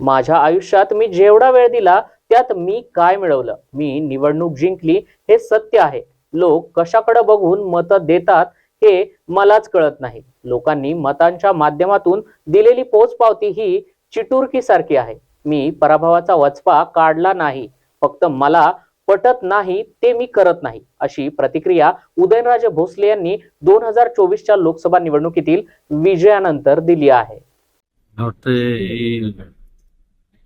माझ्या आयुष्यात मी जेवढा वेळ दिला त्यात मी काय मिळवलं? मी निवडणूक जिंकली हे सत्य आहे. लोक कशाकडे बघून मतं देतात हे मलाच कळत नाही. लोकांनी मतांच्या माध्यमातून दिलेली पोचपावती ही चिटुरकीसारखी आहे. मी पराभवाचा वचपा काढला नाही. फक्त मला पटत नाही ते मी करत नाही अशी प्रतिक्रिया उदयनराजे भोसले यांनी दोन हजार चोवीसच्या लोकसभा निवडणुकीतील विजयानंतर दिली आहे.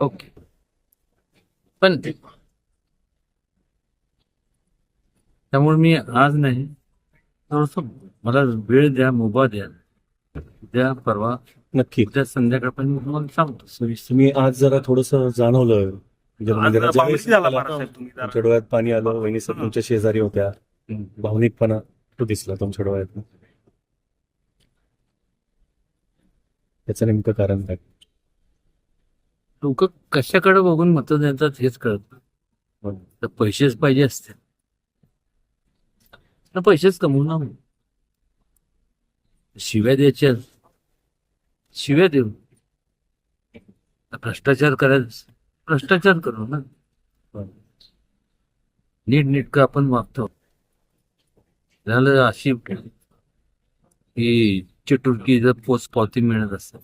ओके. पण त्यामुळे मी आज नाही. थोडस मला वेळ द्या मुभा द्या. उद्या परवा नक्की. उद्या संध्याकाळपर्यंत मी तुम्हाला सांगतो. सविस्तर मी आज जरा थोडस जाणवलं. आज जरा झाला मला बाळासाहेब तुम्ही जरा. तुमच्या डोळ्यात पाणी आलं वहिनी सर तुमच्या शेजारी होत्या. भावनिकपणा तो दिसला तुमच्या डोळ्यात त्याचं नेमकं कारण काय? लोक कशाकडे बघून मतं देतात हेच कळत नाही. हो. तर पैसेच पाहिजे असते. पैसेच कमवू ना. शिव्या द्यायच्या. शिव्या देऊ भ्रष्टाचार करायचं. भ्रष्टाचार करू ना. नीट नीटकं आपण वागतो झालं अशी ही चिटुरकी जर पोच पावती मिळत असते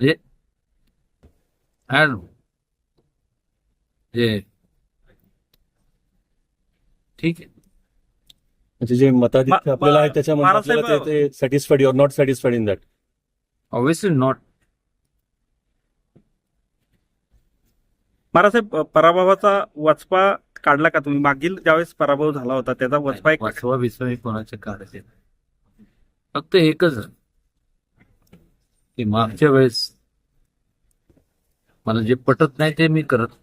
म्हणजे I don't know. जे ठीक आहे म्हणजे जे मताधिक्य मा- आपल्याला आहे त्याच्यामध्ये आपल्याला बाळासाहेब- ते satisfied your not satisfied in that obviously not मारासाहेब पराभवाचा वचपा काढला का तुम्ही? मागील ज्यावेळेस पराभव झाला होता त्याचा वचपा एक वाचवा बिचवा हे कोणाच्या काढायचे नाही. फक्त एकच आहे. की मागच्या वेळेस मला जे पटत नाही ते मी करत.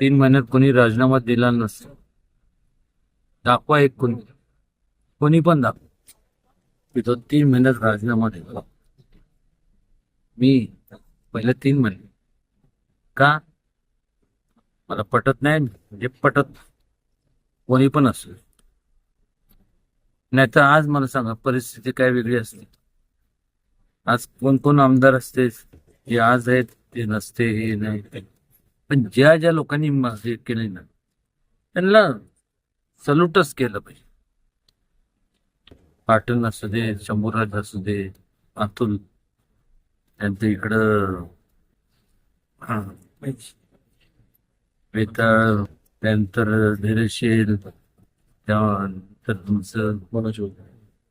तीन महिन्यात कोणी राजीनामा दिला नसतो. दाखवा एक कोणी. कोणी पण दाखवा. मी तो तीन महिन्यात राजीनामा दिला. मी पहिल्या तीन महिने. का? मला पटत नाही म्हणजे पटत कोणी पण असेल नाही तर आज मला सांगा परिस्थिती काय वेगळी असते. आज कोण कोण आमदार असते? जे आज आहेत ते नसते हे नाही. पण ज्या ज्या लोकांनी हे केले ना त्यांना सल्यूटच केलं पाहिजे पाटण असू दे शंभूराज असू दे अतुल त्यांचं इकडं हा वेताळ त्यानंतर धैर्यशील त्यानंतर तुमचं मनोज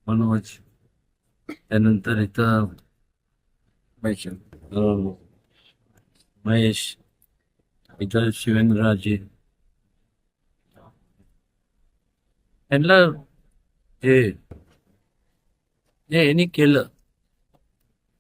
मनोज त्यानंतर इथं अं, महेश इथं शिवेंद्रराजे यांना हे जे यांनी केलं